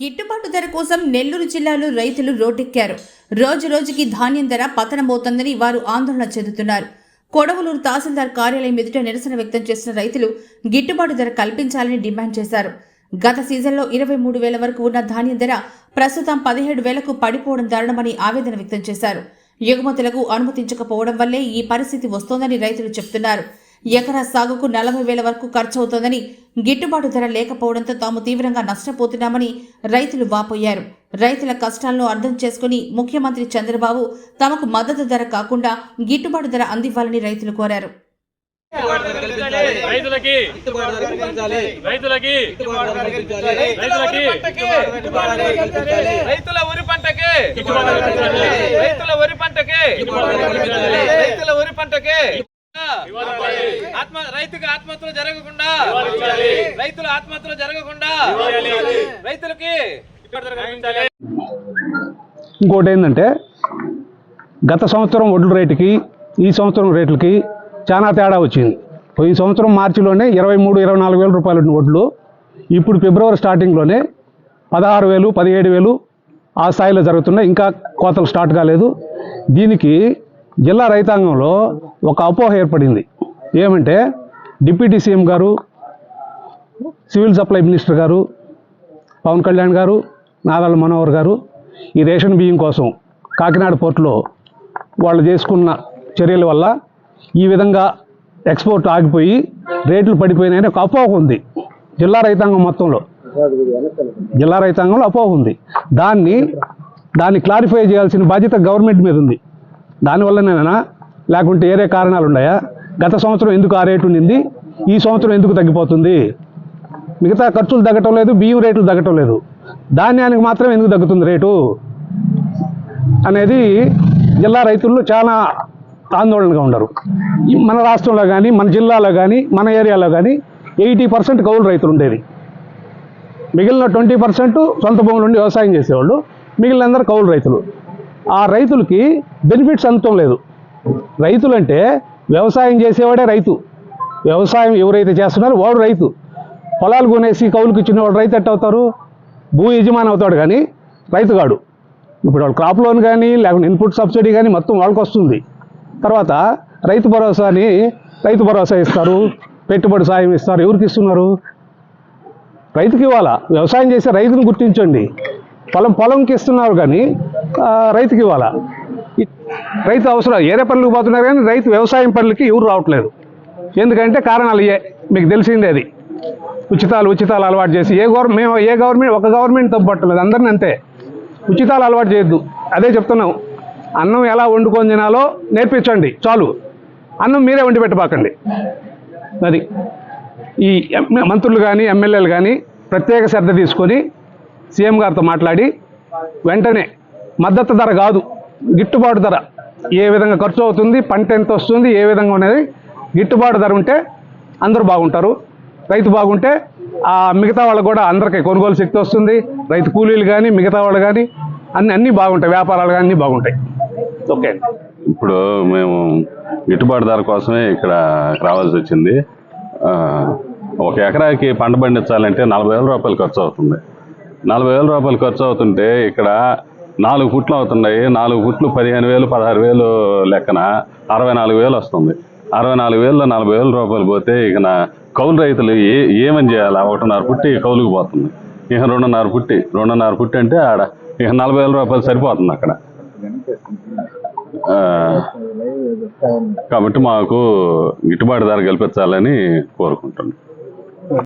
గిట్టుబాటు ధర కోసం నెల్లూరు జిల్లాలో రైతులు రోడ్డెక్కారు. రోజు రోజుకి ధాన్యం ధర పతనమవుతోందని వారు ఆందోళన చెందుతున్నారు. కొడవలూరు తహసీల్దార్ కార్యాలయం ఎదుట నిరసన వ్యక్తం చేసిన రైతులు గిట్టుబాటు ధర కల్పించాలని డిమాండ్ చేశారు. గత సీజన్లో ఇరవై మూడు వేల వరకు ఉన్న ధాన్యం ధర ప్రస్తుతం పదిహేడు వేలకు పడిపోవడం దారుణమని ఆవేదన వ్యక్తం చేశారు. ఎగుమతులకు అనుమతించకపోవడం వల్లే ఈ పరిస్థితి వస్తోందని రైతులు చెబుతున్నారు ఎకరా సాగుకు నలభై వేల వరకు ఖర్చు అవుతుందని గిట్టుబాటు ధర లేకపోవడంతో తాము తీవ్రంగా నష్టపోతున్నామని రైతులు వాపోయారు. రైతుల కష్టాలను అర్థం చేసుకుని ముఖ్యమంత్రి చంద్రబాబు తమకు మద్దతు ధర కాకుండా గిట్టుబాటు ధర అందివ్వాలని రైతులు కోరారు. రైతులకి రైతులకి రైతుల వరి పంటకి రైతుల వరి పంటకి రైతుల వరి పంటకి ఆత్మ రైతుకి ఆత్మహత్యలు జరగకుండా రైతుల ఆత్మహత్యలు జరగకుండా రైతులకి. ఇంకోటి ఏంటంటే గత సంవత్సరం వడ్ల రేటుకి ఈ సంవత్సరం రేట్లకి చాలా తేడా వచ్చింది. ఈ సంవత్సరం మార్చిలోనే ఇరవై మూడు ఇరవై నాలుగు వేల రూపాయలు వడ్లు. ఇప్పుడు ఫిబ్రవరి స్టార్టింగ్లోనే పదహారు వేలు పదిహేడు వేలు ఆ స్థాయిలో జరుగుతున్నాయి. ఇంకా కోతలు స్టార్ట్ కాలేదు. దీనికి జిల్లా రైతాంగంలో ఒక అపోహ ఏర్పడింది. ఏమంటే డిప్యూటీ సీఎం గారు సివిల్ సప్లై మినిస్టర్ గారు పవన్ కళ్యాణ్ గారు నాదళ్ళ మనోహర్ గారు ఈ రేషన్ బియ్యం కోసం కాకినాడ పోర్టులో వాళ్ళు చేసుకున్న చర్యల వల్ల ఈ విధంగా ఎక్స్పోర్ట్ ఆగిపోయి రేట్లు పడిపోయినాయని ఒక అపోహ ఉంది. జిల్లా రైతాంగం మొత్తంలో. జిల్లా రైతాంగంలో అపోహ ఉంది. దాన్ని దాన్ని క్లారిఫై చేయాల్సిన బాధ్యత గవర్నమెంట్ మీద ఉంది. దానివల్లనేనా? లేకుంటే ఏరే కారణాలు ఉన్నాయా గత సంవత్సరం ఎందుకు ఆ రేటు ఉండింది? ఈ సంవత్సరం ఎందుకు తగ్గిపోతుంది? మిగతా ఖర్చులు తగ్గటం లేదు బియ్యం రేట్లు తగ్గటం లేదు. ధాన్యానికి మాత్రం ఎందుకు తగ్గుతుంది రేటు? అనేది జిల్లా రైతుల్లో చాలా ఆందోళనగా ఉండరు. మన రాష్ట్రంలో కానీ మన జిల్లాలో కానీ మన ఏరియాలో కానీ ఎయిటీ పర్సెంట్ కౌలు రైతులు ఉండేది మిగిలిన ట్వంటీ పర్సెంట్ సొంత భూములు నుండి వ్యవసాయం చేసేవాళ్ళు. మిగిలినందరూ కౌలు రైతులు. ఆ రైతులకి బెనిఫిట్స్ అందటం లేదు. రైతులంటే వ్యవసాయం చేసేవాడే రైతు. వ్యవసాయం ఎవరైతే చేస్తున్నారో వాడు రైతు. పొలాలు కొనేసి కౌలుకి ఇచ్చిన వాడు రైతు ఎట్ట అవుతారు? భూ యజమాని అవుతాడు కానీ రైతుగాడు. ఇప్పుడు వాళ్ళు క్రాప్ లోన్ కానీ లేకుంటే ఇన్పుట్ సబ్సిడీ కానీ మొత్తం వాళ్ళకి వస్తుంది. తర్వాత రైతు భరోసా అని రైతు భరోసా ఇస్తారు. పెట్టుబడి సాయం ఇస్తారు. ఎవరికి ఇస్తున్నారు? రైతుకి ఇవ్వాలా? వ్యవసాయం చేసే రైతును గుర్తించండి. పొలం పొలంకి ఇస్తున్నారు కానీ రైతుకి ఇవ్వాలా? రైతు అవసరం ఏరే పనులకు పోతున్నారు కానీ రైతు వ్యవసాయం పనులకి ఎవరు రావట్లేదు. ఎందుకంటే కారణాలు ఇయే మీకు తెలిసిందే అది. ఉచితాలు ఉచితాలు అలవాటు చేసి ఏ గవర్నమెంట్ మేము ఏ గవర్నమెంట్ ఒక గవర్నమెంట్ తప్పట్లేదు అందరిని అంతే. ఉచితాలు అలవాటు చేయొద్దు. అదే చెప్తున్నాం అన్నం ఎలా వండుకొని తినాలో నేర్పించండి చాలు. అన్నం మీరే వండి పెట్టబాకండి. అది. ఈ మంత్రులు కానీ ఎమ్మెల్యేలు కానీ ప్రత్యేక శ్రద్ధ తీసుకొని సీఎం గారితో మాట్లాడి వెంటనే మద్దతు ధర కాదు గిట్టుబాటు ధర ఏ విధంగా ఖర్చు అవుతుంది పంట ఎంత వస్తుంది ఏ విధంగా ఉన్నది గిట్టుబాటు ధర ఉంటే అందరూ బాగుంటారు. రైతు బాగుంటే ఆ మిగతా వాళ్ళకు కూడా అందరికీ కొనుగోలు శక్తి వస్తుంది. రైతు కూలీలు కానీ మిగతా వాళ్ళు కానీ అన్ని అన్నీ బాగుంటాయి. వ్యాపారాలు కానీ అన్నీ బాగుంటాయి. ఓకే. ఇప్పుడు మేము గిట్టుబాటు ధర కోసమే ఇక్కడ రావాల్సి వచ్చింది. ఆ, ఒక ఎకరాకి పంట పండించాలంటే నలభై వేల రూపాయలు ఖర్చు అవుతుంది. నలభై వేల రూపాయలు ఖర్చు అవుతుంటే ఇక్కడ నాలుగు ఫుట్లు అవుతున్నాయి. నాలుగు ఫుట్లు పదిహేను వేలు పదహారు వేలు లెక్కన అరవై నాలుగు వేలు వస్తుంది. అరవై నాలుగు వేలలో నలభై వేల రూపాయలు పోతే ఇక నా కౌలు రైతులు ఏ ఏమని చేయాలి? ఒకటిన్నర పుట్టి కౌలుకు పోతుంది. ఇక రెండున్నర పుట్టి రెండున్నర పుట్టి అంటే ఆడ ఇక నలభై వేల రూపాయలు సరిపోతుంది అక్కడ. కాబట్టి మాకు గిట్టుబాటు ధర కల్పించాలని కోరుకుంటున్నాం.